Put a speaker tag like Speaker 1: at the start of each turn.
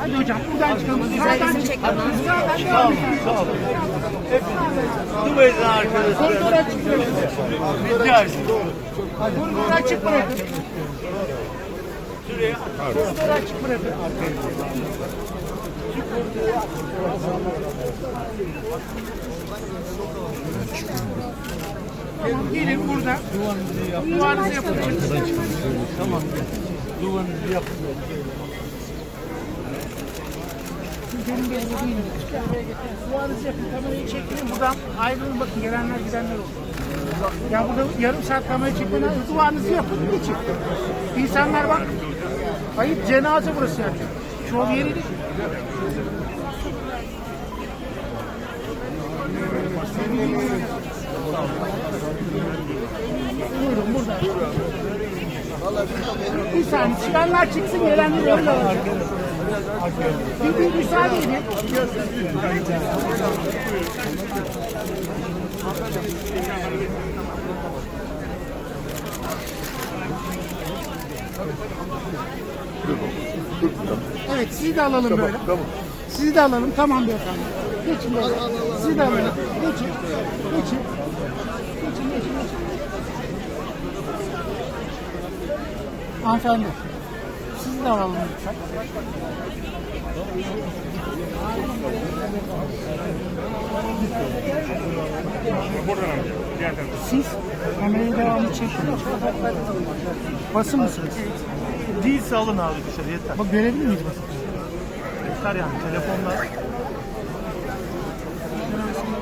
Speaker 1: Hadi hocam buradan çıkalım. Sağdan çık. Sağdan devam et.
Speaker 2: Bu meydan arkadaşlar.
Speaker 1: Koridora çık bırakın.
Speaker 2: Bitti artık.
Speaker 1: Koridora çık bırakın. Koridora çık bırakın. Tamam gelin burada. Duvarınızı yapın.
Speaker 2: Tamam. Duvarınızı yapın.
Speaker 1: Benim bir. Duvarınızı yapın. Kamerayı çekin. Buradan ayrılın bakın. Gelenler gidenler olur. Ya burada yarım saat kamera çekmeden duvarınızı yapın. Geçin. İnsanlar bak. Ayıp cenaze burası yani. Şov yeri değil. Buyurun burada. Bir saniye çıkanlar çıksın gelenler öyle alacak. Bir, bir müsaade edin. Evet sizi de alalım böyle. Sizi de alalım. Tamam beyefendi. Geçin böyle. Sizi de alalım. Geçin. Geçin. Geçin, geçin, geçin. Hanımefendi. Sizi de alalım lütfen. Siz kamerayı devamlı çekiyorsunuz. Basın mısınız?
Speaker 2: Değilse alın abi dışarı yeter.
Speaker 1: Bak görebilir miyiz basın?
Speaker 2: Yeter yani telefonla.